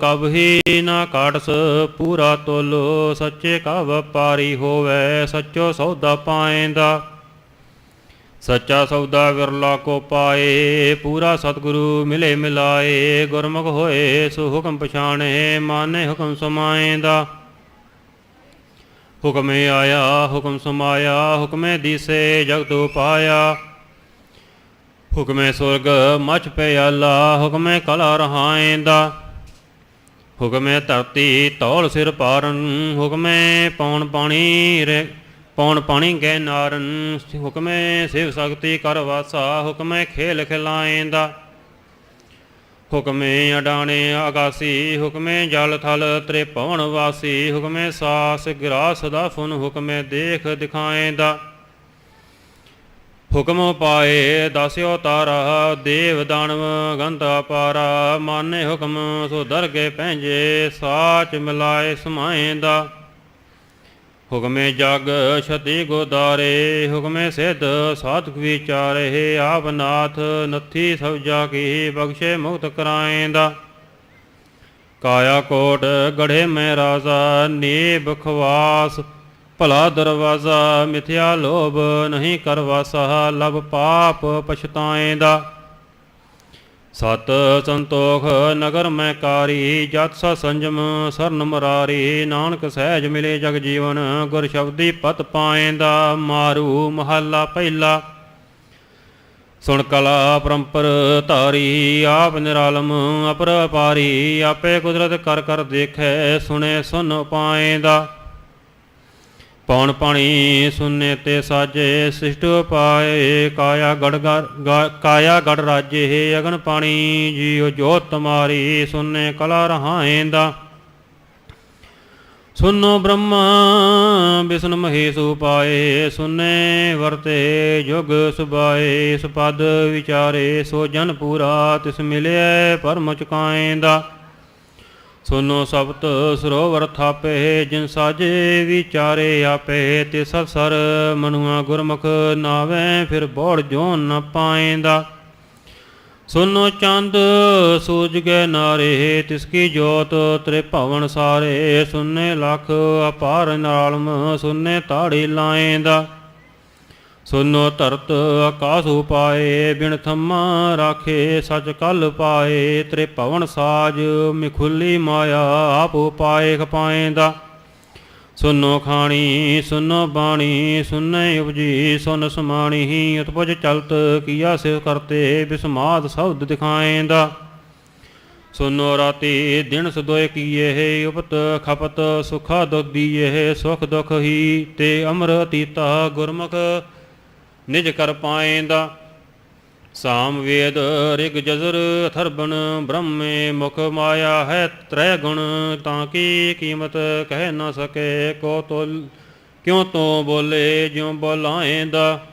ਕਬਹੀ ਨਾ ਕਾਟਸ ਪੂਰਾ ਤੁਲ ਸੱਚੇ ਕਾ ਵਪਾਰੀ ਹੋਵੇ, ਸੱਚੋ ਸੌਦਾ ਪਾਏਂਦਾ। ਸੱਚਾ ਸੌਦਾ ਵਿਰਲਾ ਕੋ ਪਾਏ, ਪੂਰਾ ਸਤਿਗੁਰੂ ਮਿਲੇ ਮਿਲਾਏ, ਗੁਰਮੁਖ ਹੋਏ, ਸੋ ਹੁਕਮ ਪਛਾਣੇ, ਮਾਨੇ ਹੁਕਮ ਸਮਾਏਂਦਾ। ਹੁਕਮੇ ਆਇਆ, ਹੁਕਮ ਸਮਾਇਆ, ਹੁਕਮੇ ਦੀਸੇ ਜਗਤ ਉਪਾਇਆ ਹੁਕਮੇ ਸੁਰਗ ਮਚ ਪਿਆਲਾ, ਹੁਕਮੇ ਕਲਾ ਰਹਾਏਂਦਾ। ਹੁਕਮੇ ਧਰਤੀ ਤੌਲ ਸਿਰ ਪਾਰਨ, ਹੁਕਮੇ ਪੌਣ ਪਾਣੀ ਰੇ, ਪੌਣ ਪਾਣੀ ਗੈ ਨਾਰਨ। ਹੁਕਮੇ ਸਿਵ ਸ਼ਕਤੀ ਕਰ ਵਾਸਾ, ਹੁਕਮੇ ਖੇਲ ਖਿਲਾਏਂਦਾ। ਹੁਕਮੇ ਅਡਾਣੇ ਆਗਾਸੀ ਹੁਕਮੇ ਜਲ ਥਲ ਤ੍ਰੇ ਵਾਸੀ, ਹੁਕਮੇ ਸਾਸ ਗਿਰਾਸ ਦਾ ਫੁਨ ਹੁਕਮੇ ਦੇਖ ਦਿਖਾਏਂਦਾ। ਹੁਕਮ ਪਾਏ ਦਸਿਓ ਤਾਰਾ, ਦੇਵ ਦਾਨਵ ਗੰਧ ਅਪਾਰਾ ਮਾਨੇ ਹੁਕਮ ਸੋ ਦਰਗੇ ਪੈਂਜੇ, ਸਾਚ ਮਿਲਾਏ ਸਮਾਏਂਦਾ ਹੁਕਮੇ ਜਗ ਛਤੀ ਗੋਦਾਰੇ ਹੁਕਮੇ ਸਿੱਧ ਸਾਧਕ ਵਿਚਾਰੇ, ਆਪ ਨਾਥ ਨੱਥੀ ਸਭ ਜਾ ਕੀ ਬਖਸ਼ੇ ਮੁਕਤ ਕਰਾਏਂਦਾ ਕਾਇਆ ਕੋਟ ਗੜੇ ਮੈਂ ਰਾਜ਼ਾ, ਨੀਬ ਖਵਾਸ ਭਲਾ ਦਰਵਾਜ਼ਾ ਮਿਥਿਆ ਲੋਭ ਨਹੀਂ ਕਰਵਾਸਾ ਲਬ ਪਾਪ ਪਛਤਾਏ ਦਾ। ਸਤ ਸੰਤੋਖ ਨਗਰ ਮੈਂ ਕਾਰੀ, ਜਤ ਸਾ ਸੰਜਮ ਸਰਨ ਮਰਾਰੀ, ਨਾਨਕ ਸਹਿਜ ਮਿਲੇ ਜਗ ਜੀਵਨ, ਗੁਰ ਸ਼ਬਦੀ ਪਤ ਪਾਏਂਦਾ ਮਾਰੂ ਮਹੱਲਾ ਪਹਿਲਾ। ਸੁਣ ਕਲਾ ਪਰੰਪਰ ਧਾਰੀ, ਆਪ ਨਿਰਾਲਮ ਅਪਰਪਾਰੀ ਆਪੇ ਕੁਦਰਤ ਕਰ ਕਰ ਦੇਖੈ, ਸੁਣੇ ਸੁਨ ਪਾਏਂਦਾ ਪੌਣ ਪਾਣੀ ਸੁਨੇ ਤੇ ਸਾਜੇ, ਸਿਸ਼ਟ ਪਾਏ ਕਾਇਆ ਗੜ ਕਾਇਆ ਗੜ ਰਾਜੇ ਅਗਨ ਪਾਣੀ, ਜੀਉ ਜੋਤ ਤੁਮਾਰੀ ਸੁਨੇ ਕਲਾ ਰਹਾਏਂਦਾ। ਸੁਨੋ ਬ੍ਰਹਮਾ ਵਿਸ਼ਨ ਮਹੇਸ਼ ਉਪਾਏ, ਸੁਨੇ ਵਰਤੇ ਜੁਗ ਸੁਬਾਏ ਸੁਪਦ ਵਿਚਾਰੇ, ਸੋ ਜਨ ਪੂਰਾ ਤਿਸ ਮਿਲਿਆ ਪਰਮ ਚੁਕਾਏਂਦਾ। ਸੁਨੋ ਸਬਤ ਸਰੋਵਰ ਥਾਪੇ, ਜਿਨ ਸਾਜੇ ਵਿਚਾਰੇ ਆਪੇ, ਤੇ ਸਭ ਸਰ ਮਨੁਆ ਗੁਰਮੁਖ ਨਾਵੇਂ, ਫਿਰ ਬੋੜ ਜੋਨ ਨ ਪਾਏਂਦਾ। ਸੁਨੋ ਚੰਦ ਸੂਜ ਗਏ ਨਾਰੇ, ਤਿਸ ਕੀ ਜੋਤ ਤ੍ਰੇ ਭਵਨ ਸਾਰੇ, ਸੁਨੇ ਲਖ ਅਪਾਰ ਨਾਲਮ ਸੁਨੇ ਤਾੜੀ ਲਾਏਂਦਾ। ਸੁਨੋ ਧਰਤ ਆਕਾਸ ਉਪਾਏ, ਬਿਨ ਥੰਮਾ ਰਾਖੇ, ਸਚ ਕਲ ਪਾਏ ਤ੍ਰੇ ਭਵਨ ਸਾਜ ਮਿਖੁਲੀ ਮਾਇਆ ਆਪ ਉਪਾਏ ਖਪਾਏਂਦਾ। ਸੁਨੋ ਖਾਣੀ, ਸੁਨੋ ਬਾਣੀ, ਸੁਨੇ ਉਪਜੀ, ਸੁਨ ਸਮਾਣੀ, ਉਤਪਜ ਚਲਤ ਕੀਆ ਸਿਵ ਕਰਤੇ, ਬਿਸਮਾਦ ਸ਼ਬਦ ਦਿਖਾਏਂਦਾ। ਸੁਨੋ ਰਾਤੀ ਦਿਨ ਸਦੋਏ ਕੀਏ, ਉਪਤ ਖਪਤ ਸੁਖਾ ਦੁਖ ਦੀਏ, ਸੁਖ ਦੁਖ ਹੀ, ਤੇ ਅਮਰ ਅਤੀਤਾ ਗੁਰਮੁਖ ਨਿਜ ਕਰ ਪਾਏਂਦਾ। ਸਾਮ ਵੇਦ ਰਿਗ ਜਜ਼ਰ ਅਥਰਬਨ, ਬ੍ਰਹਮੇ ਮੁਖ ਮਾਇਆ ਹੈ ਤ੍ਰੈ ਗੁਣ, ਤਾਂ ਕੀ ਕੀਮਤ ਕਹਿ ਨਾ ਸਕੇ ਕੋ ਤੋਲ, ਕਿਉ ਤੋ ਬੋਲੇ ਜਿਉ ਬੋਲਾਏਂਦਾ।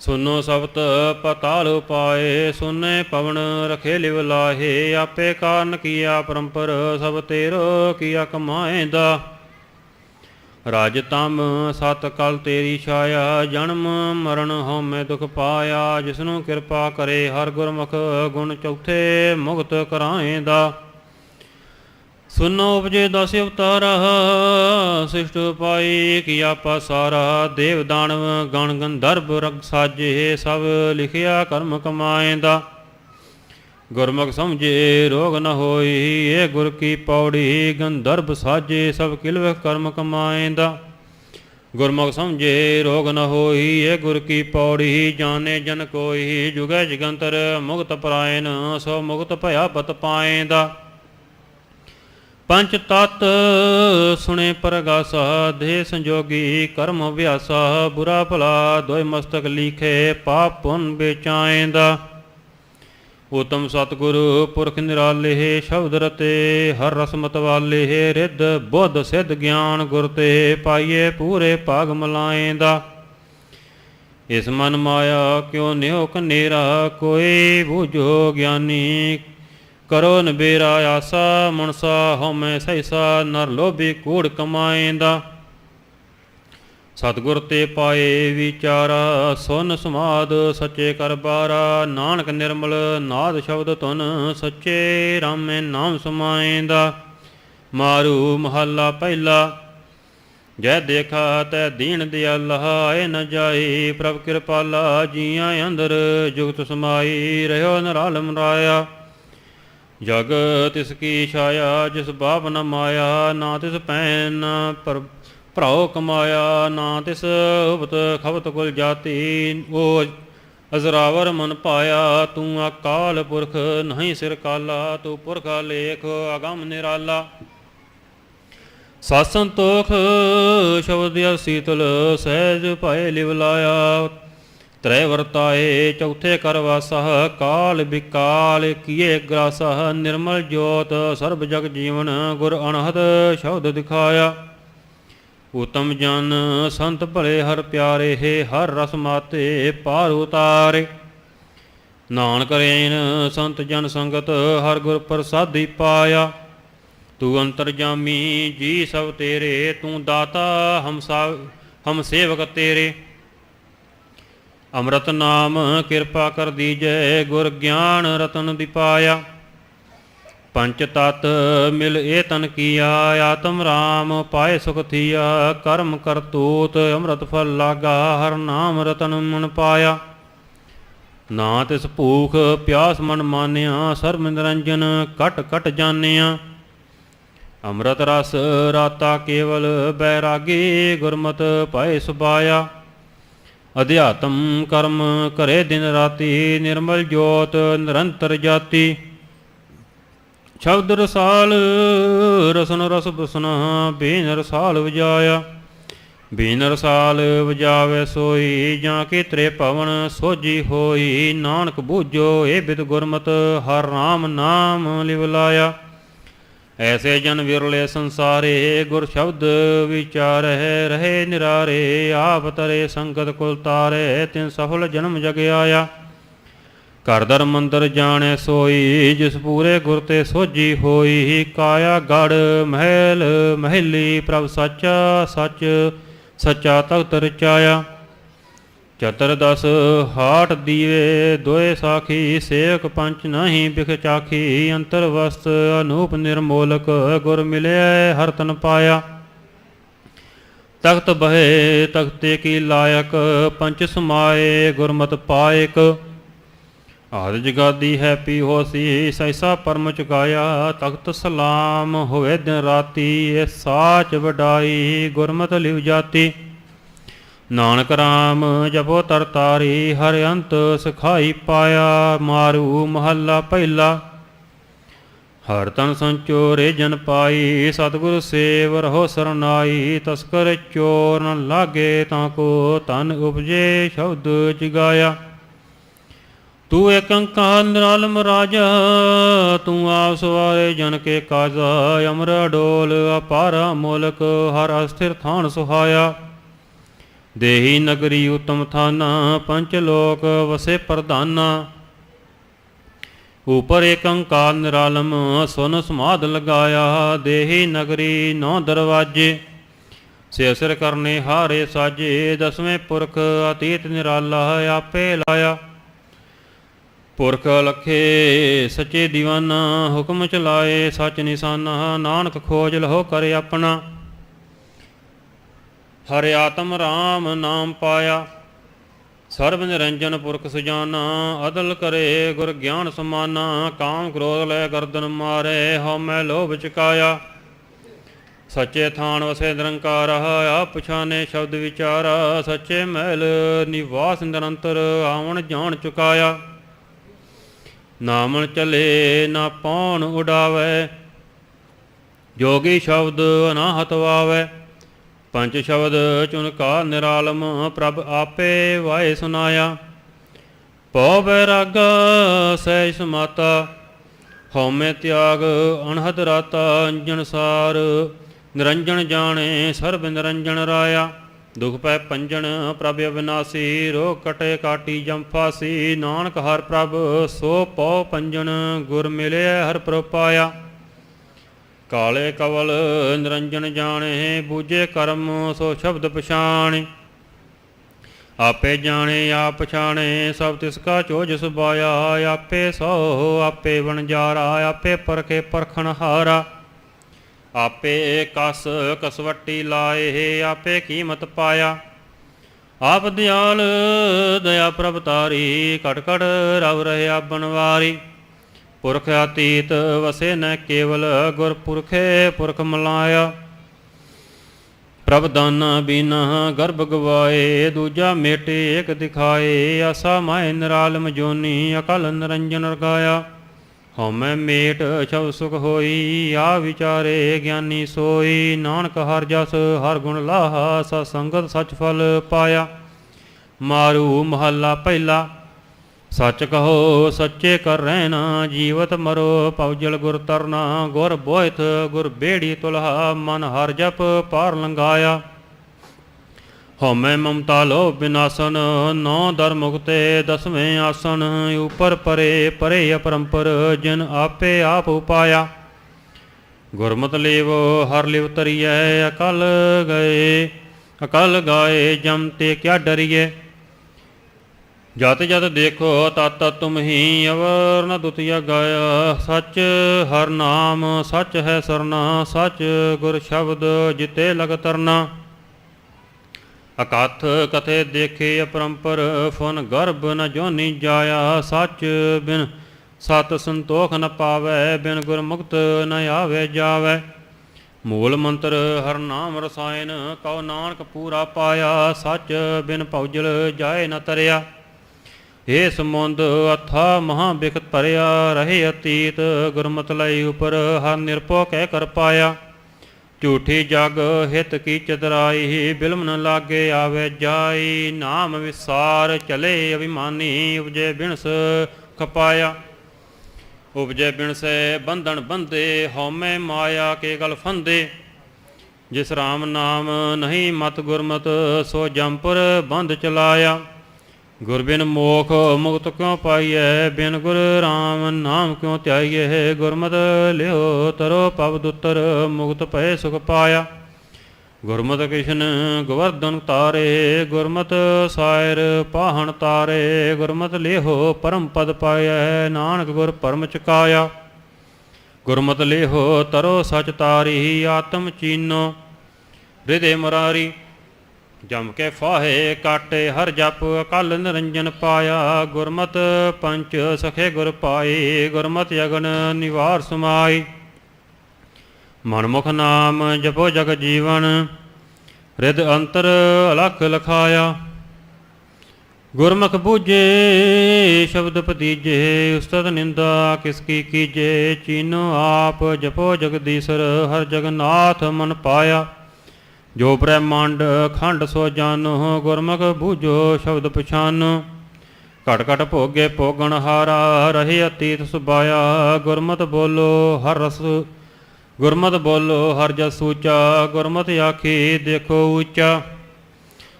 ਸੁਨੋ ਸਬਤ ਪਤਾਲ ਪਾਏ ਸੁਨੇ ਪਵਨ ਰਖੇ ਲਿਵ ਲਾਹੇ, ਆਪੇ ਕਾਰਨ ਕੀਆ ਪਰੰਪਰ ਸਭ ਤੇਰੋ ਕੀਆ ਕਮਾਏਂਦਾ। ਰਜ ਤਮ ਸਤ ਕਲ ਤੇਰੀ ਛਾਇਆ, ਜਨਮ ਮਰਨ ਹਉਮੈ ਦੁਖ ਪਾਇਆ, ਜਿਸਨੂੰ ਕਿਰਪਾ ਕਰੇ ਹਰ ਗੁਰਮੁਖ ਗੁਣ ਚੌਥੇ ਮੁਕਤ ਕਰਾਏ ਦਾ ਸੁਨੋ ਉਪਜੇ ਦਸ ਅਵਤਾਰਾ, ਸਿਸ਼ਟ ਪਾਈ ਕੀਆ ਪਾਸਾਰਾ ਦੇਵ ਦਾਨਵ ਗਣ ਗੰਧਰਵ ਰਗ ਸਾਜੇ, ਸਭ ਲਿਖਿਆ ਕਰਮ ਕਮਾਏ ਦਾ ਗੁਰਮੁਖ ਸਮਝੇ ਰੋਗ ਨ ਹੋਈ ਏ ਗੁਰ ਕੀ ਪੌੜੀ ਗੰਧਰਵ ਸਾਜੇ, ਸਭ ਕਿਲਵ ਕਰਮ ਕਮਾਏਂਦਾ। ਗੁਰਮੁਖ ਸਮਝੇ ਰੋਗ ਨ ਹੋਈ ਏ ਗੁਰ ਕੀ ਪੌੜੀ, ਜਾਣੇ ਜਨ ਕੋਈ, ਜੁਗੈ ਜਗੰਤਰ ਮੁਕਤ ਪਰਾਇਣ, ਸੋ ਮੁਕਤ ਭਇਆ ਪਤ ਪਾਏਂਦਾ। ਪੰਚ ਤਤ ਸੁਣੇ ਪਰਗਾਸਾ, ਦੇ ਸੰਜੋਗੀ ਕਰਮ ਅਭਿਆਸਾ, ਬੁਰਾ ਭਲਾ ਦੋਇ ਮਸਤਕ ਲੀਖੇ, ਪਾਪ ਪੁੰਨ ਵਿਚਾਏਂਦਾ। ਉਤਮ ਸਤਿਗੁਰੂ ਪੁਰਖ ਨਿਰਾਲੇ, ਸ਼ਬਦ ਰਤੇ, ਹਰ ਰਸਮਤ ਵਾਲੇ, ਰਿੱਧ ਬੁੱਧ ਸਿੱਧ ਗਿਆਨ ਗੁਰ ਤੇ ਪਾਈਏ ਪੂਰੇ ਭਾਗ ਮਲਾਏਂਦਾ। ਇਸ ਮਨ ਮਾਇਆ ਕਿਉ ਨਿਉ ਕਨੇਰਾ ਕੋਈ ਬੂਝੋ ਗਿਆਨੀ। ਕਰੋ ਨਬੇਰਾ ਆਸਾ, ਮਨਸਾ ਹਉਮੈ ਸੈਸਾ ਨਰ ਲੋਭੀ ਕੂੜ ਕਮਾਏਂਦਾ। ਸਤਿਗੁਰ ਤੇ ਪਾਏ ਵਿਚਾਰਾ, ਸੁਨ ਸਮਾਦ ਸੱਚੇ ਕਰ ਬਾਰਾ, ਨਾਨਕ ਨਿਰਮਲ ਨਾਦ ਸ਼ਬਦ ਤੁਨ ਸੱਚੇ ਰਾਮੇ ਨਾਮ ਸਮਾਏਂਦਾ। ਮਾਰੂ ਮਹੱਲਾ ਪਹਿਲਾ, ਜੈ ਦੇਖਾ ਤੈ ਦੀਨ ਦਿਆਲਾ, ਆਏ ਨ ਜਾਏ ਪ੍ਰਭ ਕਿਰਪਾਲਾ, ਜੀਆਂ ਅੰਦਰ ਜੁਗਤ ਸਮਾਈ, ਰਹਿਓ ਨਰਾਲਮ ਰਾਇਆ ਜਗ ਤਿਸ ਕੀ ਛਾਇਆ, ਜਿਸ ਬਾਪ ਨ ਮਾਇਆ, ਨਾ ਤਿਸ ਪੈਨ ਪਰ ਭਰਾਉ ਕਮਾਇਆ ਨਾ ਤਿਸ ਉਪਤ ਖਬਤ ਕੁਲ ਜਾਤੀ। ਉਹ ਅਜ਼ਰਾਵਰ ਮਨ ਪਾਇਆ ਤੂੰ ਅਕਾਲ ਪੁਰਖ, ਨਹੀਂ ਸਿਰ ਕਾਲਾ ਤੂੰ ਪੁਰਖ ਲੇਖ ਅਗੰਮ ਨਿਰਾਲਾ। ਸਤ ਸ਼ਬਦ ਸੀਤਲ ਸਹਿਜ ਭਾਏ ਲਿਵ ਲਾਇਆ। ਤ੍ਰੈ ਵਰਤਾਏ ਚੌਥੇ ਕਰ ਵਾਸਹ ਕਾਲ ਵਿਕਾਲ ਕੀਏ ਗ੍ਰਾਸਹ ਨਿਰਮਲ ਜੋਤ ਸਰਬ ਜਗ ਜੀਵਨ ਗੁਰ ਅਨਹਦ ਸ਼ਬਦ ਦਿਖਾਇਆ। ਉਤਮ ਜਨ ਸੰਤ ਭਲੇ ਹਰ ਪਿਆਰੇ, ਹੈ ਹਰ ਰਸ ਮਾਤੇ ਪਾਰ ਉਤਾਰੇ। ਨਾਨਕ ਰੇਨ ਸੰਤ ਜਨ ਸੰਗਤ ਹਰ ਗੁਰ ਪ੍ਰਸਾਦੀ ਪਾਇਆ। ਤੂੰ ਅੰਤਰਜਾਮੀ ਜੀ ਸਭ ਤੇਰੇ, ਤੂੰ ਦਾਤਾ ਹਮ ਸਾ, ਹਮ ਸੇਵਕ ਤੇਰੇ। ਅੰਮ੍ਰਿਤ ਨਾਮ ਕਿਰਪਾ ਕਰ ਦੀਜੈ, ਗੁਰ ਗਿਆਨ ਰਤਨ ਦਿਪਾਇਆ ਪੰਚ ਤਤ ਮਿਲ ਏ ਤਨ ਕੀਆ, ਆਤਮ ਰਾਮ ਪਾਏ ਸੁਖ ਥੀਆ, ਕਰਮ ਕਰਤੂਤ ਅੰਮ੍ਰਿਤ ਫਲ ਲਾਗਾ, ਹਰ ਨਾਮ ਰਤਨ ਮਨ ਪਾਇਆ। ਨਾ ਤਿਸ ਭੂਖ ਪਿਆਸ ਮਨ ਮਾਨਿਆ, ਸਰਬ ਨਿਰੰਜਨ ਕਟ ਕਟ ਜਾਣਿਆ। ਅੰਮ੍ਰਿਤ ਰਸ ਰਾਤਾ ਕੇਵਲ ਬੈਰਾਗੀ, ਗੁਰਮਤ ਪਾਏ ਸੁਭਾਇਆ ਅਧਿਆਤਮ ਕਰਮ ਕਰੇ ਦਿਨ ਰਾਤੀ, ਨਿਰਮਲ ਜੋਤ ਨਿਰੰਤਰ ਜਾਤੀ। ਸ਼ਬਦ ਰਸਾਲ, ਰਸਨ ਰਸ ਬਸਨਾ ਬੇਨ ਰਸਾਲ ਵਜਾਇਆ। ਬੇਨ ਰਸਾਲ ਵਜਾਵੇ ਸੋਈ, ਜਾਂ ਕੀਤਰੇ ਭਵਨ ਸੋਜੀ ਹੋਈ। ਨਾਨਕ ਬੂਝੋ ਏ ਬਿਦ ਗੁਰਮਤ, ਹਰ ਨਾਮ ਨਾਮ ਲਿਵ ਲਾਇਆ। ਐਸੇ ਜਨ ਵਿਰਲੇ ਸੰਸਾਰੇ, ਗੁਰ ਸ਼ਬਦ ਵਿਚਾਰਹਿ, ਰਹੇ ਨਿਰਾਰੇ। ਆਪ ਤਰੇ ਸੰਗਤ ਕੁਲ ਤਾਰੇ, ਤਿਨ ਸਫਲ ਜਨਮ ਜਗ ਆਇਆ। ਘਰ ਦਰ ਮੰਦਰ ਜਾਣੈ ਸੋਈ, ਜਿਸ ਪੂਰੇ ਗੁਰ ਤੇ ਸੋਜੀ ਹੋਈ, ਕਾਇਆ ਗੜ, ਮਹਿਲ, ਮਹਿਲੀ, ਪ੍ਰਭ ਸੱਚਾ ਸੱਚ, ਸੱਚਾ ਤਖਤ ਰਚਾਇਆ। ਚਤਰ ਦਸ, ਹਾਟ ਦੀਵੇ, ਦੋਏ ਸਾਖੀ, ਸੇਵਕ ਪੰਚ ਨਹੀਂ ਬਿਖ ਚਾਖੀ, ਅੰਤਰ ਵਸਤ ਅਨੂਪ ਨਿਰਮੋਲਕ, ਗੁਰ ਮਿਲਿਆ ਹਰ ਤਨ ਪਾਇਆ। ਤਖਤ ਬਹੇ, ਤਖਤੇ ਕੀ ਲਾਇਕ, ਪੰਚ ਸਮਾਏ, ਗੁਰਮਤ ਪਾਇਕ। ਆਦ ਜਗਾਦੀ ਹੈ ਪੀ ਹੋਸੀ ਸੈਸਾ ਪਰਮ ਚੁਕਾਇਆ ਤਖਤ ਸਲਾਮ ਹੋਵੇ ਦਿਨ ਰਾਤੀ, ਇਹ ਸਾਚ ਵਡਾਈ, ਗੁਰਮਤ ਲਿਵ ਜਾਤੀ। ਨਾਨਕ ਰਾਮ, ਜਪੋ ਤਰਤਾਰੀ ਹਰ ਅੰਤ ਸਖਾਈ ਪਾਇਆ, ਮਾਰੂ ਮਹੱਲਾ ਪਹਿਲਾ। ਹਰ ਤਨ ਸੰਚੋਰੇ ਜਨ ਪਾਈ, ਸਤਿਗੁਰ ਸੇਵ ਰਹੋ ਸਰਨਾਈ, ਤਸਕਰ ਚੋਰ ਨ ਲਾਗੇ ਤਾਂ ਕੋ ਤਨ ਉਪਜੇ, ਸ਼ਬਦ ਜਗਾਇਆ। ਤੂੰ ਏਕ ਓੰਕਾਰ ਨਿਰਾਲਮ ਰਾਜਾ, ਤੂੰ ਆਪ ਸਵਾਰੇ ਜਨ ਕੇ ਕਾਜਾ, ਅਮਰ ਡੋਲ ਅਪਾਰਾ ਮੋਲਕ, ਹਰ ਅਸਥਿਰ ਥਾਨ ਸੁਹਾਇਆ। ਦੇਹੀ ਨਗਰੀ ਉਤਮ ਥਾਨਾ ਪੰਚ ਲੋਕ ਵਸੇ ਪ੍ਰਧਾਨਾ। ਉਪਰ ਏਕ ਓੰਕਾਰ ਨਿਰਾਲਮ ਸੁਨ ਸਮਾਦ ਲਗਾਇਆ, ਦੇਹੀ ਨਗਰੀ ਨੌ ਦਰਵਾਜੇ। ਸੇ ਸਿਰ ਕਰਨੇ ਹਾਰੇ ਸਾਜੇ, ਦਸਵੇਂ ਪੁਰਖ ਅਤੀਤ ਨਿਰਾਲਾ ਆਪੇ ਲਾਇਆ। ਪੁਰਖ ਲਖੇ ਸੱਚੇ ਦੀਵਾਨਾ, ਹੁਕਮ ਚਲਾਏ ਸਚ ਨਿਸ਼ਾਨਾ, ਨਾਨਕ ਖੋਜ ਲਹੋ ਕਰੇ ਆਪਣਾ। ਹਰਿ ਆਤਮ ਰਾਮ ਨਾਮ ਪਾਇਆ, ਸਰਬ ਨਿਰੰਜਨ ਪੁਰਖ ਸੁਜਾਨਾ, ਅਦਲ ਕਰੇ ਗੁਰ ਗਿਆਨ ਸਮਾਨਾ, ਕਾਮ ਕ੍ਰੋਧ ਲੈ ਗਰਦਨ ਮਾਰੇ ਹਉਮੈ ਲੋਭ ਚਕਾਇਆ। ਸੱਚੇ ਥਾਨ ਵਸੇ ਨਿਰੰਕਾਰ, ਆਪ ਪਛਾਨੇ ਸ਼ਬਦ ਵਿਚਾਰਾ, ਸੱਚੇ ਮਹਿਲ ਨਿਵਾਸ ਨਿਰੰਤਰ, ਆਵਣ ਜਾਣ ਚੁਕਾਇਆ। ਨਾਮਨ ਚਲੇ ਨਾ ਪੌਣ ਉਡਾਵੇ। ਜੋਗੀ ਸ਼ਬਦ ਅਨਾਹਤ ਵਾਵੇ। ਪੰਜ ਸ਼ਬਦ ਚੁਨਕਾ ਨਿਰਾਲਮ ਪ੍ਰਭ ਆਪੇ ਵਾਏ ਸੁਨਾਇਆ। ਪਉ ਬੈਰਾਗਾ ਸਹਿ ਸਮਾਤਾ, ਹਉਮੈ ਤਿਆਗ ਅਣਹਦ ਰਾਤਾ ਅੰਜਨ ਸਾਰ ਨਿਰੰਜਨ ਜਾਣੇ ਸਰਬ ਨਿਰੰਜਨ ਰਾਇਆ। ਦੁਖ ਪੈ ਪੰਜਨ ਪ੍ਰਭ ਅਵਿਨਾਸੀ, ਰੋਗ ਕਟੇ ਕਾਟੀ ਜੰਫਾਸੀ ਨਾਨਕ ਹਰ ਪ੍ਰਭ ਸੋ ਪਉ ਪੰਜਨ ਗੁਰ ਮਿਲਿਆ ਹਰ ਪ੍ਰਭ ਪਾਇਆ ਕਾਲੇ ਕਵਲ ਨਿਰੰਜਨ ਜਾਣੇ, ਬੂਝੇ ਕਰਮ ਸੋ ਸ਼ਬਦ ਪਛਾਣੇ। ਆਪੇ ਜਾਣੇ, ਆਪ ਪਛਾਣੇ, ਸਭ ਤਿਸ ਕਾ ਚੋਜ ਸੁਬਾਇਆ ਆਪੇ ਸੋ, ਆਪੇ ਵਣਜਾਰਾ, ਆਪੇ ਪਰਖੇ ਪਰਖਣ ਹਾਰਾ। ਆਪੇ ਕਸ ਕਸਵੱਟੀ ਲਾਏ ਆਪੇ ਕੀਮਤ ਪਾਇਆ। ਆਪ ਦਿਆਲ ਦਇਆ ਪ੍ਰਭ ਤਾਰੀ ਘਟ ਕਟ ਰਵ ਰਹਿਆ ਬਨਵਾਰੀ। ਪੁਰਖ ਅਤੀਤ ਵਸੇ ਨ ਕੇਵਲ, ਗੁਰ ਪੁਰਖੇ ਪੁਰਖ ਮਲਾਇਆ। ਪ੍ਰਭ ਦਾਨਾ ਬਿਨਾ ਗਰਭ ਗਵਾਏ, ਦੂਜਾ ਮੇਟੇ ਇਕ ਦਿਖਾਏ। ਆਸਾ ਮਾਇ ਨਿਰਾਲਮ ਜੋਨੀ ਅਕਲ ਨਿਰੰਜਨ ਰਗਾਇਆ। ਹਉਮੈ ਮੇਟ ਛਵ ਸੁਖ ਹੋਈ, ਆ ਵਿਚਾਰੇ ਗਿਆਨੀ ਸੋਈ। ਨਾਨਕ ਹਰ ਜਸ, ਹਰ ਗੁਣ ਲਾਹਾ, ਸਤ ਸੰਗਤ ਸਚ ਫਲ ਪਾਇਆ। ਮਾਰੂ ਮਹੱਲਾ ਪਹਿਲਾ, ਸੱਚ ਕਹੋ ਸੱਚੇ ਕਰ ਰਹਿਣਾ ਜੀਵਤ ਮਰੋ ਪਉਜਲ ਗੁਰ ਤਰਨਾ। ਗੁਰ ਬੋਇਥ, ਗੁਰ ਬੇੜੀ ਤੁਲਹਾ, ਮਨ ਹਰ ਜਪ ਪਾਰ ਲੰਗਾਇਆ ਹਉਮੈ ਮਮਤਾ ਲੋ ਬਿਨਾਸਨ, ਨੌ ਦਰ ਮੁਕਤੇ ਦਸਵੇਂ ਆਸਨ, ਉਪਰ ਪਰੇ ਪਰੇ ਅਪਰੰਪਰ, ਜਿਨ ਆਪੇ ਆਪ ਉਪਾਇਆ। ਗੁਰਮਤਿ ਲੇਵ, ਹਰ ਲਿਵ ਤਰੀਐ ਅਕਲ ਗਏ, ਅਕਲ ਗਾਏ, ਜਮ ਤੇ ਕਿਆ ਡਰੀਏ। ਜਤ ਜਤ ਦੇਖੋ, ਤਤ ਤੁਮ ਹੀ ਅਵਰ ਨ ਦੁਤੀਆ ਗਾਇਆ ਸੱਚ ਹਰ ਨਾਮ, ਸੱਚ ਹੈ ਸਰਨਾ, ਸੱਚ ਗੁਰ ਸ਼ਬਦ ਜਿਤੇ ਲਗ ਤਰਨਾ। ਅਕਥ ਕਥੇ ਦੇਖੇ ਅਪਰੰਪਰ, ਫੁਨ ਗਰਭ ਨ ਜੋਨੀ ਜਾਇਆ ਸੱਚ ਬਿਨ, ਸਤ ਸੰਤੋਖ ਨ ਪਾਵੈ, ਬਿਨ ਗੁਰ ਮੁਕਤ ਨ ਆਵੇ ਜਾਵੇ। ਮੂਲ ਮੰਤਰ, ਹਰ ਨਾਮ ਰਸਾਇਨ ਕਉ ਨਾਨਕ ਪੂਰਾ ਪਾਇਆ, ਸੱਚ ਬਿਨ ਭਉਜਲ ਜਾਏ ਨ ਤਰਿਆ। ਏ ਸਮੁੰਦ, ਅਥਾ ਮਹਾ ਬਿਖਤ ਭਰਿਆ, ਰਹੇ ਅਤੀਤ, ਗੁਰਮਤਿ ਲਈ ਉਪਰ ਹਰ ਨਿਰਭਉ ਕਹਿ ਕਰ ਪਾਇਆ। ਝੂਠੀ ਜਗ ਹਿਤ ਕੀ ਚਤਰਾਈ ਬਿਲਮ ਨ ਲਾਗੇ ਆਵੇ ਜਾਈ, ਨਾਮ ਵਿਸਾਰ ਚਲੇ ਅਭਿਮਾਨੀ, ਉਪਜੇ ਬਿਨਸ ਖਪਾਇਆ। ਉਪਜੇ ਬਿਨਸੇ ਬੰਧਨ ਬੰਦੇ ਹਉਮੈ ਮਾਇਆ ਕੇ ਗਲ ਫੰਦੇ। ਜਿਸ RAM ਨਾਮ ਨਹੀਂ ਮਤ ਗੁਰਮਤ, ਸੋ ਜੰਪੁਰ ਬੰਧ ਚਲਾਇਆ। ਗੁਰ ਬਿਨ ਮੋਖ ਮੁਕਤ ਕਿਉ ਪਾਈਐ? ਬਿਨ ਗੁਰ RAM ਨਾਮ ਕਿਉ ਧਿਆਈਐ? ਗੁਰਮਤ ਲਿਓ ਤਰੋ ਪਵ ਦੁਤਰ, ਮੁਕਤ ਪਏ ਸੁਖ ਪਾਇਆ। ਗੁਰਮਤ ਕ੍ਰਿਸ਼ਨ ਗਵਰਧਨ ਤਾਰੇ, ਗੁਰਮਤਿ ਸਾਇਰ ਪਾਹਣ ਤਾਰੇ, ਗੁਰਮਤ ਲਿਓ ਪਰਮ ਪਦ ਪਾਇਆ, ਨਾਨਕ ਗੁਰ ਪਰਮ ਚਕਾਇਆ। ਗੁਰਮਤ ਲਿਓ ਤਰੋ ਸਚ ਤਾਰੀ, ਆਤਮ ਚੀਨੋ ਹਿਰਦੇ ਮਰਾਰੀ। ਜਮ ਕੇ ਫਾਹੇ ਕਾਟੇ, ਹਰ ਜਪ ਅਕਲ ਨਿਰੰਜਨ ਪਾਇਆ। ਗੁਰਮਤ ਪੰਚ ਸਖੇ ਗੁਰ ਪਾਈ ਗੁਰਮਤ ਅਗਨ ਨਿਵਾਰ ਸਮਾਈ ਮਨਮੁਖ ਨਾਮ ਜਪੋ ਜਗ ਜੀਵਨ ਰਿਦ ਅੰਤਰ ਅਲਖ ਲਖਾਇਆ। ਗੁਰਮੁਖ ਬੂਝੇ ਸ਼ਬਦ ਪਤੀਜੇ ਉਸਤਤ ਨਿੰਦਾ ਕਿਸ ਕੀ ਕੀਜੇ। ਚੀਨੋ ਆਪ ਜਪੋ ਜਗਦੀਸ਼ਰ, ਹਰ ਜਗਨਾਥ ਮਨ ਪਾਇਆ। ਜੋ ਬ੍ਰਹਮੰਡ ਖੰਡ ਸੋ ਜਾਣੋ ਗੁਰਮੁਖ ਬੂਝੋ ਸ਼ਬਦ ਪਛਾਨੋ। ਘਟ ਘਟ ਭੋਗੇ ਭੋਗਣ ਹਾਰਾ, ਰਹੇ ਅਤੀਤ ਸੁਬਾਇਆ ਗੁਰਮਤ ਬੋਲੋ ਹਰ ਰਸ। ਗੁਰਮਤ ਬੋਲੋ ਹਰ ਜਸ ਸੂਚਾ, ਗੁਰਮਤ ਆਖੀ ਦੇਖੋ ਉੱਚਾ।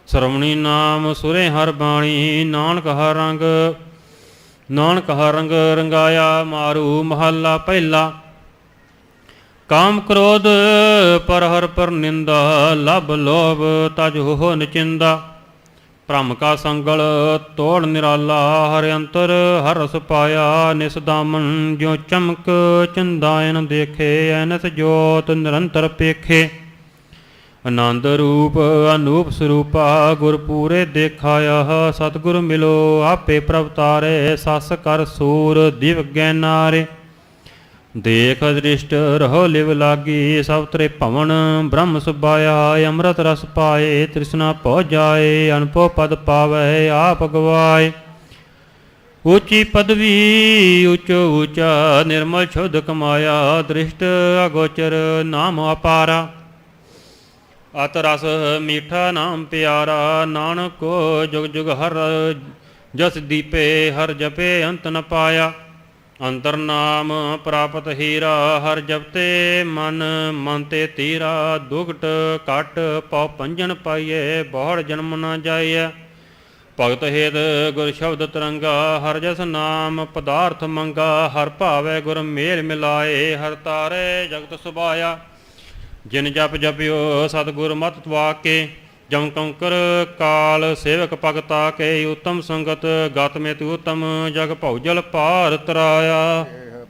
ਸਰਵਣੀ ਨਾਮ ਸੁਰੇ ਹਰ ਬਾਣੀ, ਨਾਨਕ ਹਰ ਰੰਗ। ਨਾਨਕ ਹਰ ਰੰਗ ਰੰਗਾਇਆ, ਮਾਰੂ ਮਹੱਲਾ ਪਹਿਲਾ। ਕਾਮ ਕ੍ਰੋਧ, ਪਰ ਹਰ ਪਰ ਨਿੰਦਾ ਲਬ ਲੋਭ ਤਜ ਹੋ ਨਚਿੰਦਾ। ਭ੍ਰਮ ਕਾ ਸੰਗਲ, ਤੋੜ ਨਿਰਾਲਾ, ਹਰ ਅੰਤਰ ਹਰ ਰਸ ਪਾਇਆ, ਨਿਸ ਦਾਮਨ ਜਿਉ ਚਮਕ ਚੰਦਾਇਨ ਦੇਖੇ ਐਨਸ ਜੋਤ ਨਿਰੰਤਰ ਪੇਖੇ। ਆਨੰਦ ਰੂਪ, ਅਨੂਪ ਸਰੂਪਾ, ਗੁਰ ਪੂਰੇ ਦੇਖਾਇਆ, ਸਤਿਗੁਰ ਮਿਲੋ, ਆਪੇ ਪ੍ਰਭ ਤਾਰੇ, ਸਸ ਕਰ ਸੂਰ, ਦਿਵ ਗੈਨਾਰੇ ਦੇਖ ਦ੍ਰਿਸ਼ਟ ਰਹੋ ਲਿਵ ਲਾਗੀ, ਸਭ ਤਰੇ ਭਵਨ, ਬ੍ਰਹਮ ਸੁਬਾਇਆ ਅੰਮ੍ਰਿਤ ਰਸ ਪਾਏ, ਤ੍ਰਿਸ਼ਨਾ ਪਹੁ ਜਾਏ, ਅਨਪੋ ਪਦ ਪਾਵੇ, ਆਪ ਗਵਾਏ। ਉੱਚੀ ਪਦਵੀ, ਉੱਚੋ ਉੱਚਾ, ਨਿਰਮਲ ਸ਼ੁੱਧ ਕਮਾਇਆ, ਦ੍ਰਿਸ਼ਟ ਅਗੋਚਰ, ਨਾਮ ਅਪਾਰਾ। ਅਤ ਰਸ ਮੀਠਾ, ਨਾਮ ਪਿਆਰਾ, ਨਾਨਕੋ ਜੁਗ ਜੁਗ ਹਰ ਜਸ ਦੀਪੇ, ਹਰ ਜਪੇ, ਅੰਤ ਨ ਪਾਇਆ। ਅੰਤਰ ਨਾਮ ਪ੍ਰਾਪਤ ਹੀਰਾ ਹਰ ਜਪਤੇ ਮਨ ਮਨ ਤੇ ਤੀਰਾ ਦੁਗਟ ਕਟ ਪਉ ਪੰਜਨ ਪਾਈਏ ਬਹੁੜ ਜਨਮ ਨਾ ਜਾਈਐ ਭਗਤ ਹੇਤ ਗੁਰ ਸ਼ਬਦ ਤਰੰਗਾ, ਹਰ ਜਸ ਨਾਮ ਪਦਾਰਥ ਮੰਗਾ, ਹਰ ਭਾਵੇ ਗੁਰ ਮੇਲ ਮਿਲਾਏ, ਹਰ ਤਾਰੇ ਜਗਤ ਸੁਭਾਇਆ। ਜਿਨ ਜਪ ਜਪਿਓ ਸਤਿਗੁਰ ਮਤ ਤਵਾਕੇ ਜਮ ਕੰਕਰ ਕਾਲ ਸੇਵਕ ਭਗਤਾ ਕੇ ਉਤਮ ਸੰਗਤ, ਗਤ ਮੇ ਤੂ ਉਤਮ ਜਗ ਭਉਜਲ ਪਾਰ ਤਰਾਇਆ ਇਹ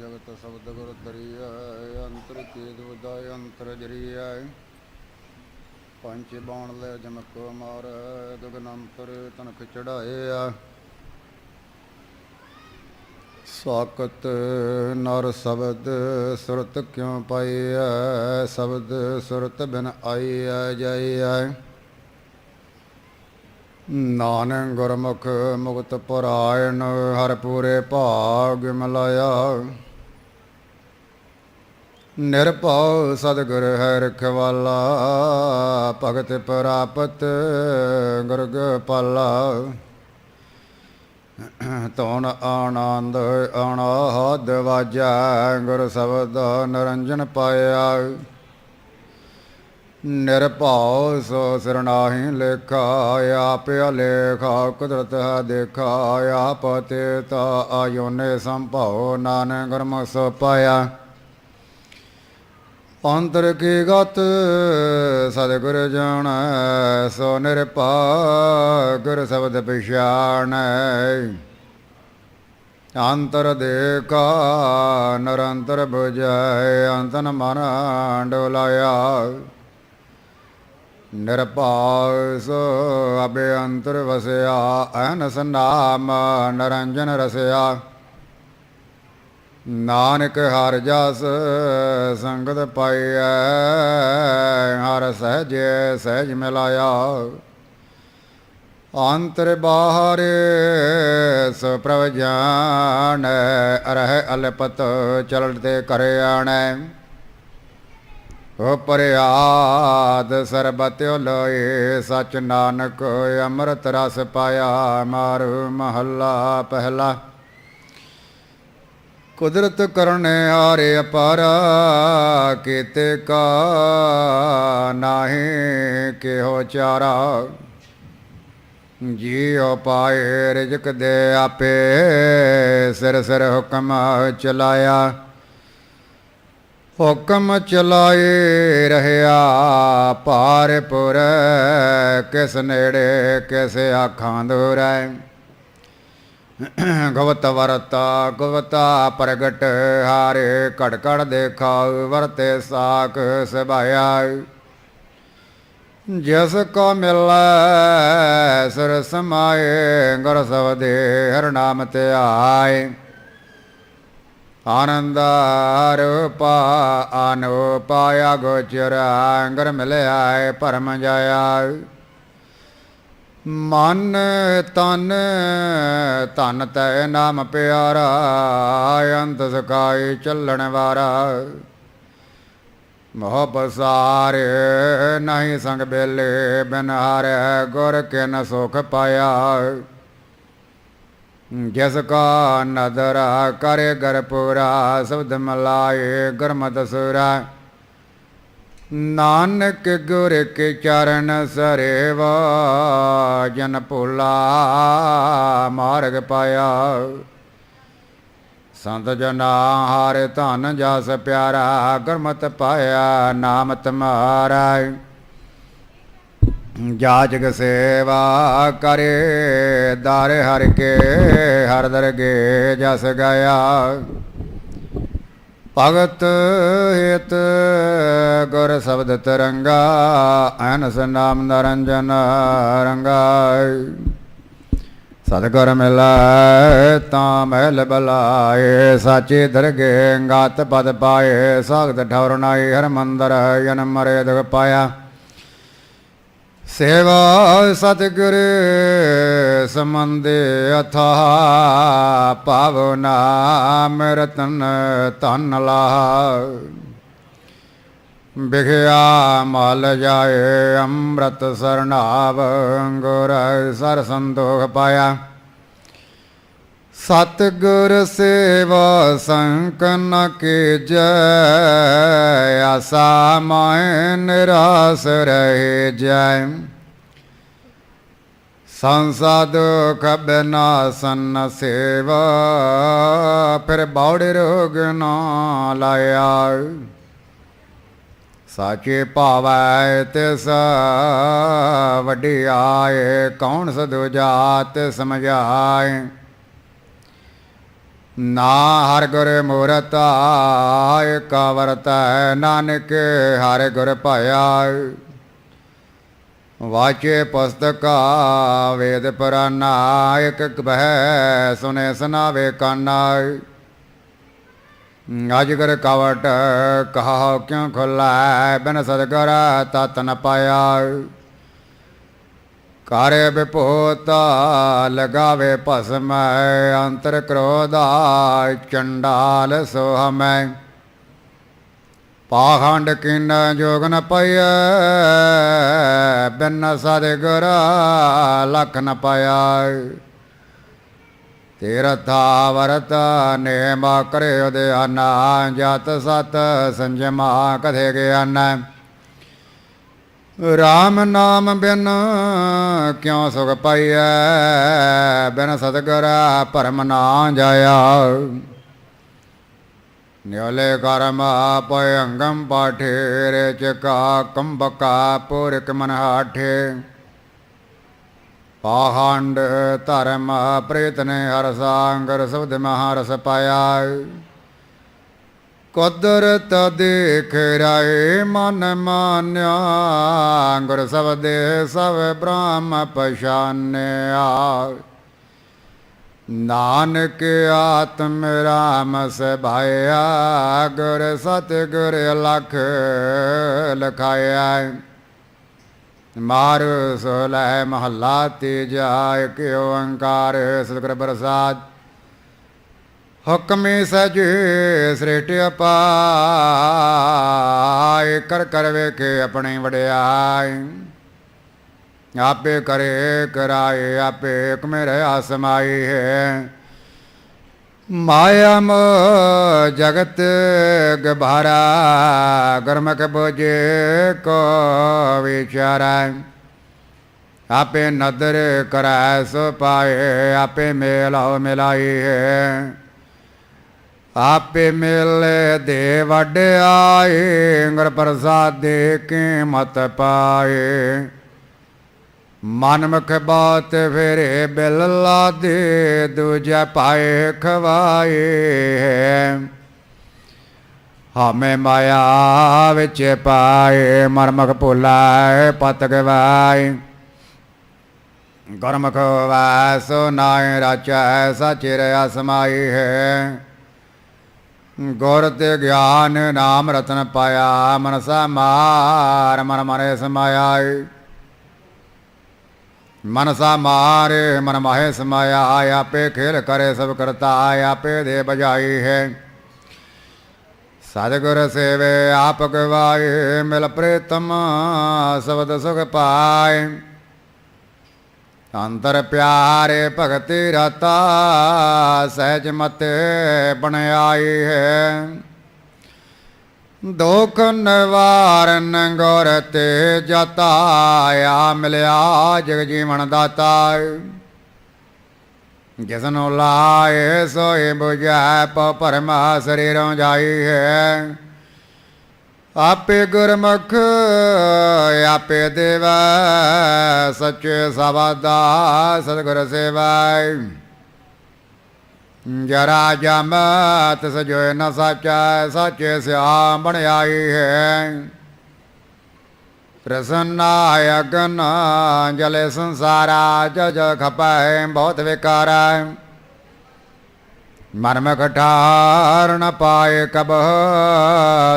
ਜਗਤ ਸ਼ਬਦ ਗੁਰ ਤਰੀਐ ਅੰਤਰ ਕੇਦ ਉਦਾਇ ਅੰਤਰ ਜਰੀਐ। ਪੰਜ ਬਾਣ ਲੈ ਜਮਕ ਮਾਰ ਗਗਨ ਅੰਤਰ ਚੜਾਏ ਆ ਸਾਕਤ ਨਰ ਸ਼ਬਦ ਸੁਰਤ ਕਿਉ ਪਾਈਐ? ਸ਼ਬਦ ਸੁਰਤ ਬਿਨ ਆਈਐ, ਜਾਈਐ। ਨਾਨਕ ਗੁਰਮੁਖ ਮੁਕਤ ਪੁਰਾਇਣ, ਹਰ ਪੂਰੇ ਭਾਗ ਮਿਲਾਇਆ। ਨਿਰਭਉ ਸਤਿਗੁਰ ਹੈ ਰਖਵਾਲਾ, ਭਗਤ ਪ੍ਰਾਪਤ ਗੁਰਗ ਪਾਲਾ ਤਉਣ ਆਨੰਦ ਅਨਾਹਦ ਵਾਜਾ, ਗੁਰ ਸ਼ਬਦ ਨਿਰੰਜਨ ਪਾਇਆ। ਨਿਰਭਉ ਸੋ ਸਰਨਾਹੀ ਲੇਖਾ, ਆਪ ਲੇਖਾ ਕੁਦਰਤ ਹੈ ਦੇਖਾ, ਆਪ ਤੇ ਤਾ ਆਯੋਨੇ ਸੰਭਉ, ਨਾਨਕ ਗੁਰਮੁਖ ਸੋ ਪਾਇਆ। ਅੰਤਰ ਕੀ ਗਤ, ਸਤਿਗੁਰ ਜਾਣੈ, ਸੋ ਨਿਰਭਾ, ਗੁਰ ਸ਼ਬਦ ਪਛਾਣੈ। ਅੰਤਰ ਦੇਖਾ, ਨਿਰੰਤਰ 부ਜੈ ਅੰਤਨ ਮਨ ਡੋਲਾਇਆ। ਨਿਰਭਉ, ਸੋ ਅਬੇ ਅੰਤਰ ਵਸਿਆ ਅਨਸ ਨਾਮ ਨਰੰਜਨ ਰਸਿਆ। ਨਾਨਕ ਹਰ ਜਸ ਸੰਗਤ ਪਾਈਐ, ਹਰ ਸਹਿਜ ਸਹਿਜ ਮਿਲਾਇਆ। ਅੰਤਰ ਬਾਹਰ ਸੋ ਪ੍ਰਭ ਜਾਣੈ ਰਹਿ ਅਲਪਤ ਚਲਤੇ ਕਰੇ ਆਣੈ। ਓ ਪਰਿਆਦ ਸਰਬਤ ਲੋਏ ਸਚ ਨਾਨਕ ਅੰਮ੍ਰਿਤ ਰਸ ਪਾਇਆ, ਮਾਰੂ ਮਹੱਲਾ ਪਹਿਲਾ। ਕੁਦਰਤ ਕਰਨੇ ਹਾਰੇ ਅਪਾਰਾ, ਕੀਤੇ ਕਾ ਨਾਹੀ ਕਿਹੋ ਚਾਰਾ। ਜੀਉ ਪਾਏ ਰਿਜਕ ਦੇ ਆਪੇ, ਸਿਰ ਸਿਰ ਹੁਕਮ ਚਲਾਇਆ। ਹੁਕਮ ਚਲਾਏ ਰਹਿਆ ਪਾਰਪੁਰ ਕਿਸ ਨੇੜੇ ਕਿਸ ਆਖਾਂ ਦੂਰੈ ਗਵਤ ਵਰਤਾ, ਗਵਤਾ ਪ੍ਰਗਟ, ਹਾਰੇ ਘੜ ਘੜ ਦੇਖਾ ਵਰਤੇ ਸਾਖ ਸਭਾਇਆ ਜਿਸ ਕੋ ਮਿਲੈ, ਸੁਰ ਸਮਾਏ, ਗੁਰ ਸਬਦੇ ਹਰ ਨਾਮ ਤੇ ਆਏ। ਆਨੰਦ ਰੂਪਾ ਆਨੋ ਪਾਇਆ ਗੋਚਰ ਅੰਗਰ ਮਿਲਿਆ ਪਰਮ ਜਾਇਆ। ਮਨ ਤਨ, ਧਨ ਤੈ ਨਾਮ ਪਿਆਰਾ ਅੰਤ ਸਕਾਈ ਚੱਲਣ ਵਾਰਾ। ਮੋਹ ਪਸਾਰ ਨਹੀਂ ਸੰਗ ਬੇਲੇ, ਬਿਨ ਹਾਰੇ ਗੁਰ ਕੇ ਨ ਸੁਖ ਪਾਇਆ। ਜਿਸ ਕਾ ਨਦਰ ਕਰੇ ਗਰਪੁਰਾ, ਸਬਦ ਮਲਾਏ ਗਰਮਤ ਸੁਰਾ। ਨਾਨਕ ਗੁਰ ਕੇ ਚਰਨ ਸਰੇਵਾ, ਜਨ ਭੁਲਾ ਮਾਰਗ ਪਾਇਆ। ਸੰਤ ਜਨਾ ਹਰ ਧਨ ਜਸ ਪਿਆਰਾ, ਗੁਰਮਤਿ ਪਾਇਆ ਨਾਮ ਤੁਮਾਰਾ ਜਾਜਗ ਸੇਵਾ ਕਰੇ, ਦਰ ਹਰ ਕੇ, ਹਰ ਦਰਗੇ ਜਸ ਗਿਆ ਭਗਤ ਹਿਤ ਗੁਰ ਸ਼ਬਦ ਤਰੰਗਾ, ਅਨਸ ਨਾਮ ਨਰੰਜਨ ਰੰਗਾਈ। ਸਤਿਗੁਰ ਮਿਲੈ ਤਾਂ ਮਹਿਲ ਬਲਾਏ, ਸਾਚੇ ਦਰਗੇ ਗਾਤ ਪਦ ਪਾਏ ਸਾਗਤ ਠੌਰ ਨਾਈ ਹਰ ਮੰਦਰ ਜਨ ਮਰੇ ਦੁਖ ਪਾਇਆ। ਸੇਵਾ ਸਤਿਗੁਰ ਸੰਬੰਧੇ ਅਥਾ ਪਾਵਨਾ ਰਤਨ ਧਨ ਲਾ ਬਿਖਿਆ ਮਲ ਜਾਏ ਅੰਮ੍ਰਿਤ ਸਰਨਾਵ ਗੁਰ ਸਰ ਸੰਦੋਖ ਪਾਇਆ। ਸਤਿਗੁਰ ਸੇਵਾ ਸੰਕਨ ਕੇ ਜੈ ਆਸਾ ਮੈਂ ਨਿਰਾਸ ਰਹੇ ਜੈ। ਸੰਸਦ ਖਬਨਾਸਨ ਸੇਵਾ, ਫਿਰ ਬੌੜੇ ਰੋਗ ਨਾ ਲਾਇਆ। ਸਾਚੇ ਭਾਵੈ ਤਿਸ, ਵਡਿਆਏ ਕੌਣ ਸਦੁ ਜਾਤ ਸਮਝਾਏ। ਨਾ ਹਰ ਗੁਰ ਮੂਰਤ ਆਇ ਕਵਰਤੈ ਨਾਨਕ, ਹਰ ਗੁਰ ਭਾਇਆ। ਵਾਚੇ ਪੁਸਤਕਾ ਵੇਦ ਪੁਰਾਨਾ ਇਕ ਇਕ ਬਹਿ ਸੁਨੇ ਸੁਨਾਵੇ ਕਾਨਾ। ਅਜਗਰ ਕਵਟ ਕਹਾ ਕਿਉ ਖੁਲਾਇ ਬਿਨ ਸਦਗਰ ਤਤ ਨ ਪਾਇਆ। ਕਾਰੇ ਬਿਪੋਤਾ ਲਗਾਵੇ ਭਸਮ, ਅੰਤਰ ਕ੍ਰੋਧਾ ਚੰਡਾਲ ਸੋ ਹਮੈ ਪਾਖੰਡ ਕਿਨ ਜੋਗ ਨ ਪਈਐ, ਬਿਨ ਸਦਗੁਰ ਲਖ ਨ ਪਾਇਆ ਤੇਰਥਾ ਵਰਤ ਨੇਮ ਦੇ ਉਦਿਆਨਾ ਜਤ ਸਤ ਸੰਜਮਾ ਕਥੇ ਗਿਆਨ। ਰਾਮ ਨਾਮ ਬਿਨ ਕਿਉ ਸੁਖ ਪਾਈਐ? ਬਿਨ ਸਤਗੁਰ ਭਰਮ ਨਾ ਜਾਇਆ। ਨਿਉਲੇ ਕਰਮ ਪਇ ਅੰਗਮ ਪਾਠੇ ਰੇ ਚਕਾ ਕੰਬਕਾ ਪੁਰਕ ਮਨ ਹਾਠੇ ਪਾਖੰਡ ਧਰਮ ਪ੍ਰੇਤਨ ਹਰ ਸਾੰਗਰ ਸਬਦ ਮਹਾਰਸ ਪਾਇਆ। ਕੁਦਰਤ ਦੇਖ ਰਾਏ ਮਨ ਮਾਨਿਆ, ਗੁਰ ਸਬਦੇ ਸਭ ਬ੍ਰਹਮ ਪਛਾਨਿਆ। ਨਾਨਕ ਆਤਮ ਰਾਮ ਸਭਾਇਆ, ਗੁਰ ਸਤ ਗੁਰ ਲਖ ਲਖਾਇਆ। ਮਾਰ ਸੋਲੈ ਮਹੱਲਾ ਤੀਜਾ ਇਕ ਓੰਕਾਰ, ਸਤਿਗੁਰ ਪ੍ਰਸਾਦ। ਹੁਕਮੇ ਸਜ ਸ੍ਰਿਟ ਅਪਾਇ ਕਰ ਕਰ ਵੇਖੇ ਆਪਣੇ ਵਡਿਆਈ ਆਪੇ ਕਰੇ ਕਰਾਏ ਆਪੇ ਹੁਕਮੇ ਰਹਾ ਸਮਾਈ ਹੈ ਮਾਇਆ ਮੋ ਜਗਤ ਗਭਾਰਾ ਗਰਮਕ ਬੋਝੇ ਕੋ ਵਿਚਾਰਾ ਆਪੇ ਨਦਰ ਕਰੈ ਸੋ ਪਾਏ ਆਪੇ ਮੇਲਾਉ ਮਿਲਾਈ ਹੈ ਆਪੇ ਮਿਲੇ ਦੇ ਵਡਿਆਏ ਗੁਰ ਪ੍ਰਸਾਦ ਦੇ ਕੇ ਮਤ ਪਾਏ ਮਨ ਮੁਖ ਬਾਤ ਫੇਰੇ ਬਿਲ ਲਾਦੇ ਦੂਜਾ ਪਾਏ ਖਵਾਏ ਹਮੇ ਮਾਇਆ ਵਿੱਚ ਪਾਏ ਮਰਮਖ ਭੁਲਾਏ ਪਤ ਗਵਾਏ ਗੁਰਮੁਖ ਵਾਸੋ ਨਾਇ ਰਾਚੈ ਸਚਿ ਰਿਆ ਸਮਾਈ ਹੈ ਗੁਰ ਤੇ ਗਿਆਨ ਨਾਮ ਰਤਨ ਪਾਇਆ, ਮਨਸਾ ਮਾਰ, ਮਨ ਮਰੇ ਸਮਾਇਆ ਮਨਸਾ ਮਾਰੇ, ਮਨ ਮਾਹੇ ਸਮਾਇਆ, ਆਪੇ ਖੇਲ ਕਰੇ ਸਭ ਕਰਤਾ, ਆਪੇ ਦੇ ਬਜਾਈ ਹੈ। ਸਤਿਗੁਰ ਸੇਵੇ, ਆਪ ਗਵਾਏ, ਮਿਲ ਪ੍ਰੀਤਮ, ਸਬਦ ਸੁਖ ਪਾਏ। ਅੰਤਰ ਪਿਆਰੇ ਭਗਤੀ ਰਤਾ ਸਹਿਜ ਮਤੇ ਬਣ ਹੈ। ਦੁਖ ਨਿਵਾਰਨ ਗੁਰ ਤੇ ਜਤਾ ਮਿਲਿਆ ਜਗ ਜੀਵਨ ਦਾਤਾ। ਜਿਸਨੂੰ ਲਾਏ ਸੋਏ 부ਜੈ ਪ ਪਰਮਾ ਸਰੀਰੋਂ ਜਾਈ ਹੈ। ਆਪੇ ਗੁਰਮੁਖ ਆਪੇ ਦੇਵਾ, ਸੱਚੇ ਸਵਾਦਾ ਸਤਿਗੁਰ ਸੇਵਾਈ ਜਰਾ ਜਮ ਤਿਸ ਜੋ ਨ ਸਾਚਾ, ਸਾਚੇ ਸਿਆਮ ਬਣ ਹੈ। ਪ੍ਰਸੰਨਾ ਅਗਨ, ਜਲੇ ਸੰਸਾਰਾ, ਜਜ ਖਪੈ, ਬਹੁਤ ਵਿਕਾਰਾ ਮਨ ਮਖ ਠਾਰ ਨ ਪਾਏ ਕਬ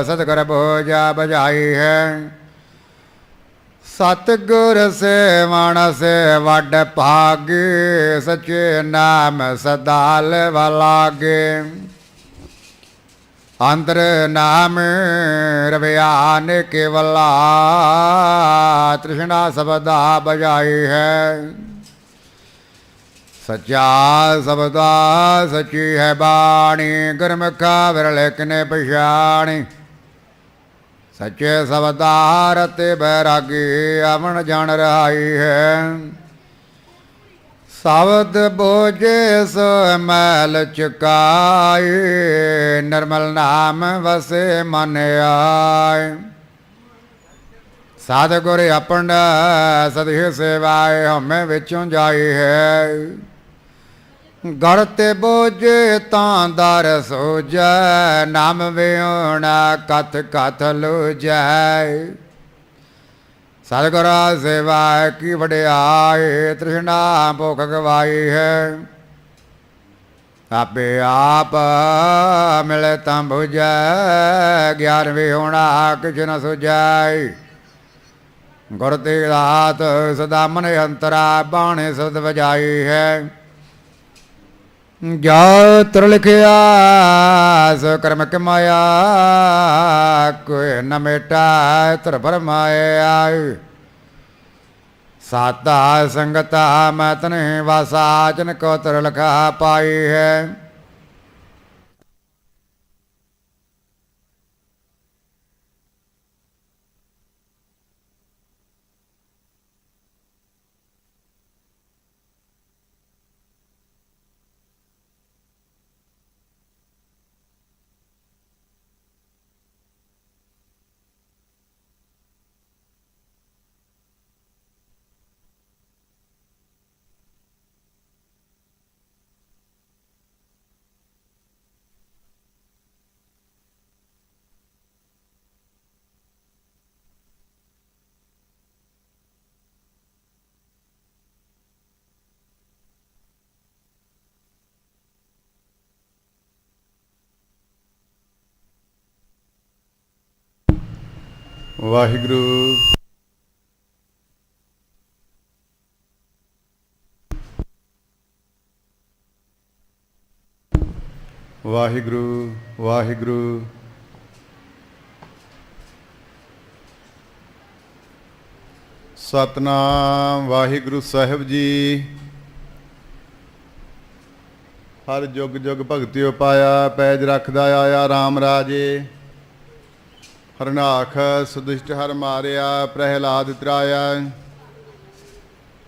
ਸਤਿਗੁਰ ਬੋਜਾ ਬਜਾਈ ਹੈ ਸਤਿਗੁਰ ਸੇਵਣ ਸੇ ਵੱਡ ਭਾਗੇ ਸਚੇ ਨਾਮ ਸਦਾ ਲਵ ਲਾਗੇ ਅੰਦਰ ਨਾਮ ਰਵਿਆਨ ਕੇਵਲਾ ਤ੍ਰਿਸ਼ਨਾ ਸਬਦਾ ਬਜਾਈ ਹੈ ਸੱਚਾ ਸਬਦਾ ਸਚੀ ਹੈ ਬਾਣੀ, ਗੁਰਮੁਖਾ ਵਿਰਲੇ ਕਨੇ ਪਛਾਣੀ। ਸੱਚੇ ਸਬਦਾ ਰਤੇ ਬੈਰਾਗੀ, ਅਵਣ ਜਾਣ ਰਹਾਈ ਹੈ। ਤਵਦ ਬੋਝੇ ਸੋ ਮੈਲ ਚੁਕਾਈ, ਨਿਰਮਲ ਨਾਮ ਵਸੇ ਮਨ ਆਏ। ਸਾਧ ਗੁਰ ਆਪਣਾ ਸਦਿ ਸੇਵਾਏ ਹਮੇ ਵਿੱਚੋਂ ਜਾਈ ਹੈ। ਗੜ ਤੇ ਬੋਝ ਤਾਂ ਦਰ ਸੋਜੈ, ਨਾਮ ਵਿਉਣਾ ਕਥ ਕਥ ਲੁਜੈ। ਸਤਿਗੁਰ ਸੇਵਾ ਕੀ ਵਡਿਆਈ ਤ੍ਰਿਸ਼ਨਾ ਭੁਖ ਗਵਾਈ ਹੈ। ਆਪੇ ਆਪ ਮਿਲੇ ਤਾਂ 부ਜੈ ਗਿਆਨ ਵਿਹੁਣਾ ਕਿਛ ਨ ਸੁਝਾਈ ਗੁਰ ਤੇ ਰਾਤ ਸਦਾ ਮਨ ਅੰਤਰਾ ਬਾਣੇ ਸਦ ਵਜਾਈ ਹੈ। ਜਾ ਤਰ ਲਿਖਿਆ ਸੋ ਕਰਮ ਕਮਾਇਆ ਕੋਈ ਨ ਮੇਟਾ ਤਰ ਭਰਮਾਇਆ ਸਾਤਾ ਸੰਗਤਾ ਮੈਂ ਤਨੇ ਵਾਸਾ ਜਨ ਕੋ ਤਰ ਲਖਾ ਪਾਈ ਹੈ ਵਾਹਿਗੁਰੂ। ਵਾਹਿਗੁਰੂ ਵਾਹਿਗੁਰੂ। ਸਤਨਾਮ ਵਾਹਿਗੁਰੂ ਸਾਹਿਬ ਜੀ। ਹਰ ਜੁਗ ਜੁਗ ਭਗਤਿਓ ਪਾਇਆ, ਪੈਜ ਰੱਖਦਾ ਆਇਆ RAM ਰਾਜੇ। ਹਰਨਾਖ ਸੁਦਿਸ਼ਟ ਹਰ ਮਾਰਿਆ, ਪ੍ਰਹਿਲਾਦ ਤਰਾਇਆ।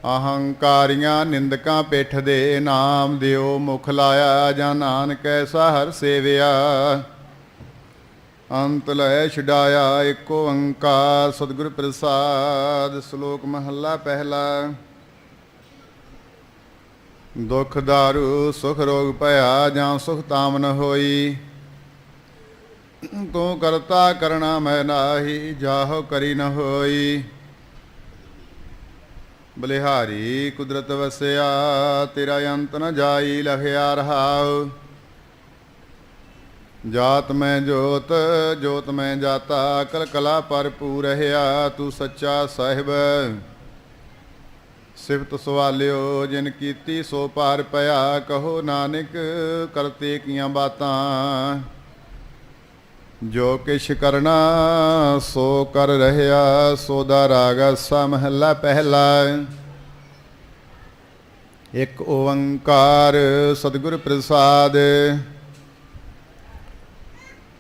ਅਹੰਕਾਰੀਆਂ ਨਿੰਦਕਾਂ ਪਿੱਠ ਦੇ ਨਾਮ ਦਿਓ, ਮੁਖ ਲਾਇਆ ਜਾਂ ਨਾਨਕ ਐਸਾ ਹਰ ਸੇਵਿਆ। ਅੰਤ ਲੈ ਛਡਾਇਆ ਏਕੋ ਓੰਕਾਰ ਸਤਿਗੁਰ ਪ੍ਰਸਾਦ, ਸ਼ਲੋਕ ਮਹੱਲਾ ਪਹਿਲਾ। ਦੁਖ ਦਾਰੂ, ਸੁਖ ਰੋਗ ਭਇਆ ਜਾਂ ਸੁਖ ਤਾਮਨ ਹੋਈ। ਤੂੰ ਕਰਤਾ ਕਰਣਾ ਮੈਂ ਨਾਹੀ, ਜਾਹ ਕਰੀ ਨ ਹੋਈ। ਬਲਿਹਾਰੀ ਕੁਦਰਤ ਵਸਿਆ, ਤੇਰਾ ਅੰਤ ਨ ਜਾਈ ਲਖਿਆ ਰਹਾਉ। ਜਾਤ ਮੈਂ ਜੋਤ ਜੋਤ ਮੈਂ ਜਾਤਾ ਕਲ ਕਲਾ ਭਰਪੂਰ ਰਹਾ ਤੂੰ ਸੱਚਾ ਸਾਹਿਬ। ਸਿਫਤ ਸਵਾਲਿਓ, ਜਿਨ ਕੀਤੀ ਸੋ ਪਾਰ ਪਿਆ, ਕਹੋ ਨਾਨਕ, ਕਰਤੇ ਕੀਆਂ ਬਾਤਾਂ। ਜੋ ਕਿਛ ਕਰਨਾ ਸੋ ਕਰ ਰਹਿਆ, ਸੋ ਦਾ ਰਾਗ ਸਾ ਮਹੱਲਾ ਪਹਿਲਾ। ਇਕ ਓੰਕਾਰ ਸਤਿਗੁਰ ਪ੍ਰਸਾਦ।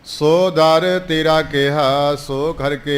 ਸੋ ਦਰ ਤੇਰਾ ਕਿਹਾ, ਸੋ ਘਰ ਕੇ